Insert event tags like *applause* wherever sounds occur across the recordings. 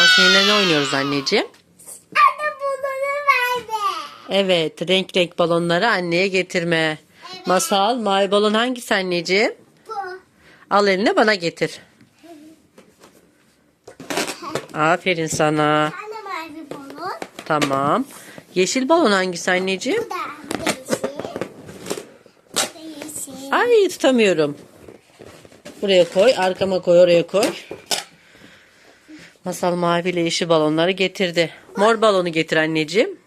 Masal seninle ne oynuyoruz anneciğim? Anne bunu verdi. Evet renk renk balonları anneye getirme. Masal mavi balon hangisi anneciğim? Bu. Al eline bana getir. Aferin sana. Anne mavi balon. Tamam. Yeşil balon hangisi anneciğim? Bu da yeşil. Bu da yeşil. Ay tutamıyorum. Buraya koy. Arkama koy. Oraya koy. Masal mavi ile yeşil balonları getirdi. Mor balonu getir anneciğim.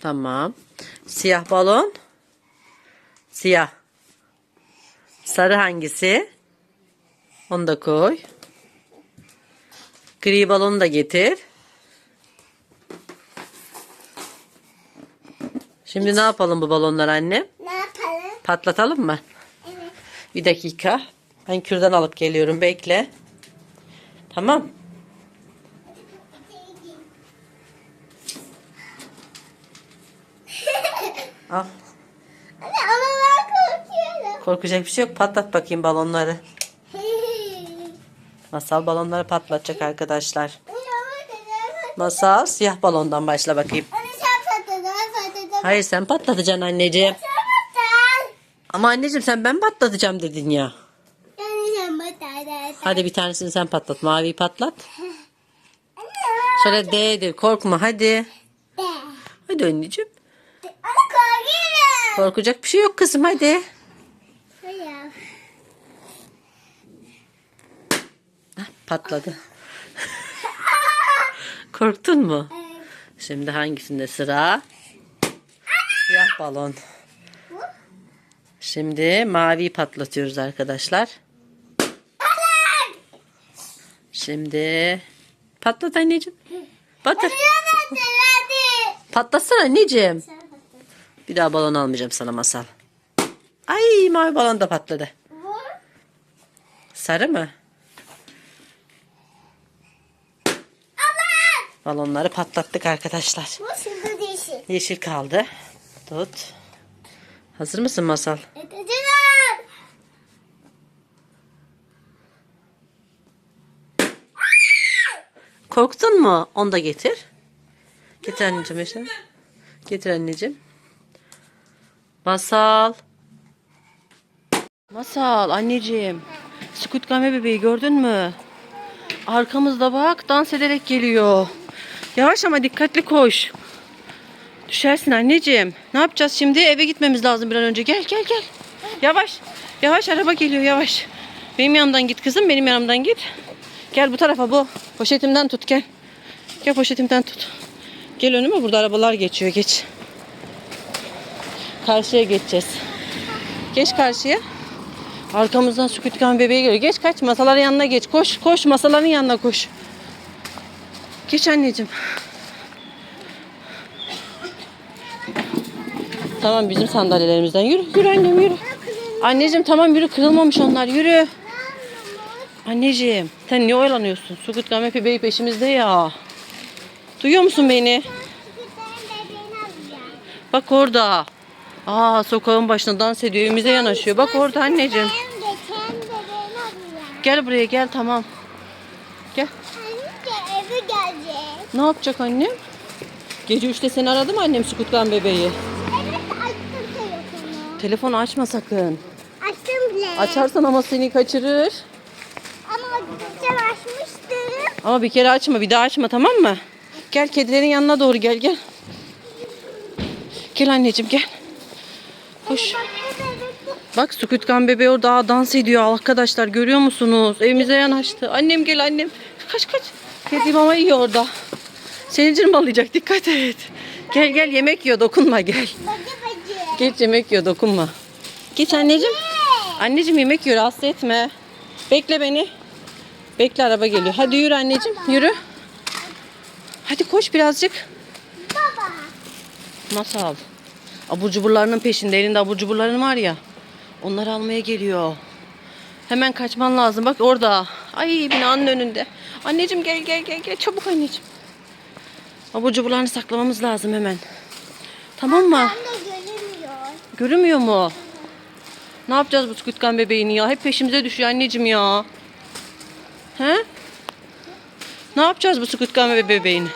Tamam. Siyah balon. Siyah. Sarı hangisi? Onu da koy. Gri balonu da getir. Şimdi ne yapalım bu balonlar anne? Ne yapalım? Patlatalım mı? Evet. Bir dakika. Ben kürdan alıp geliyorum. Bekle. Tamam. *laughs* Al. Anne ama ben korkuyorum. Korkacak bir şey yok. Patlat bakayım balonları. *laughs* Masal balonları patlatacak arkadaşlar. Masal siyah balondan başla bakayım. Hayır sen patlatacaksın anneciğim. Ama anneciğim sen ben patlatacağım dedin ya. Hadi bir tanesini sen patlat. Maviyi patlat. *laughs* Şöyle D'dir. Korkma hadi. Hadi anneciğim. Korkacak bir şey yok kızım hadi. Hah, Patladı. *laughs* Korktun mu? Şimdi hangisinde sıra? Siyah balon. Şimdi maviyi patlatıyoruz arkadaşlar. Şimdi patlat anneciğim. Hadi. Patlatsana anneciğim. Bir daha balon almayacağım sana masal. Ay mavi balon da patladı. Sarı mı? Balonları patlattık arkadaşlar. Bu şimdi değişik. Yeşil kaldı. Tut. Hazır mısın masal? Korktun mu? Onu da getir. Getir anneciğim işte. Getir anneciğim. Masal. Masal anneciğim. Squid Game bebeği gördün mü? Arkamızda bak dans ederek geliyor. Yavaş ama dikkatli koş. Düşersin anneciğim. Ne yapacağız şimdi? Eve gitmemiz lazım bir an önce. Gel gel gel. Yavaş. Yavaş araba geliyor yavaş. Benim yanımdan git kızım. Benim yanımdan git. Gel bu tarafa bu. Poşetimden tut gel. Gel poşetimden tut. Gel önüme burada arabalar geçiyor geç. Karşıya geçeceğiz. Geç karşıya. Arkamızdan Game bebeği geliyor. Geç kaç masaların yanına geç. Koş koş masaların yanına koş. Geç anneciğim. Tamam bizim sandalyelerimizden yürü. Yürü annem yürü. Anneciğim tamam yürü kırılmamış onlar yürü. Anneciğim sen niye oyalanıyorsun? Sukut Game bebeği peşimizde ya. Duyuyor musun beni? Bak orada. Aa sokağın başında dans ediyor. Evimize yanaşıyor. Bak orada anneciğim. Gel buraya gel tamam. Gel. Anne eve gelecek. Ne yapacak annem? Gece 3'te seni aradı mı annem Sukut Game bebeği? Evet açtım telefonu. Telefonu açma sakın. Açtım bile. Açarsan ama seni kaçırır. Ama bir kere açma bir daha açma tamam mı? Gel kedilerin yanına doğru gel gel. Gel anneciğim gel. Koş. Bak Game bebeği orada dans ediyor arkadaşlar görüyor musunuz? Evimize yanaştı. Annem gel annem. Kaç kaç. Kedi mama yiyor orada. Seni cırmalayacak dikkat et. Gel gel yemek yiyor dokunma gel. Geç yemek yiyor dokunma. Geç anneciğim. Anneciğim yemek yiyor rahatsız etme. Bekle beni. Bekle araba geliyor. Hadi yürü anneciğim yürü. Hadi koş birazcık. Baba. Masal. Abur cuburlarının peşinde. Elinde abur cuburların var ya. Onları almaya geliyor. Hemen kaçman lazım. Bak orada. Ay binanın önünde. Anneciğim gel gel gel gel. Çabuk anneciğim. Abur cuburlarını saklamamız lazım hemen. Tamam mı? Görünmüyor. Görünmüyor mu? Ne yapacağız bu Squid bebeğini ya? Hep peşimize düşüyor anneciğim ya. He? Ne yapacağız bu Game ve bebeğini?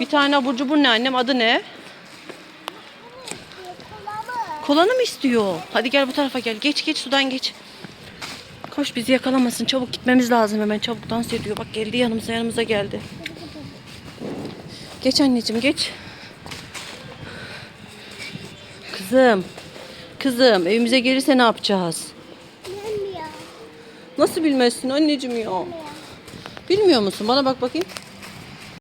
Bir tane abur cubur ne annem? Adı ne? Kolanı mı istiyor? Hadi gel bu tarafa gel. Geç geç sudan geç. Koş bizi yakalamasın. Çabuk gitmemiz lazım hemen. Çabuk dans ediyor. Bak geldi yanımıza yanımıza geldi. Geç anneciğim geç. Kızım. Kızım evimize gelirse ne yapacağız? Nasıl bilmezsin anneciğim ya? Bilmiyor musun? Bana bak bakayım.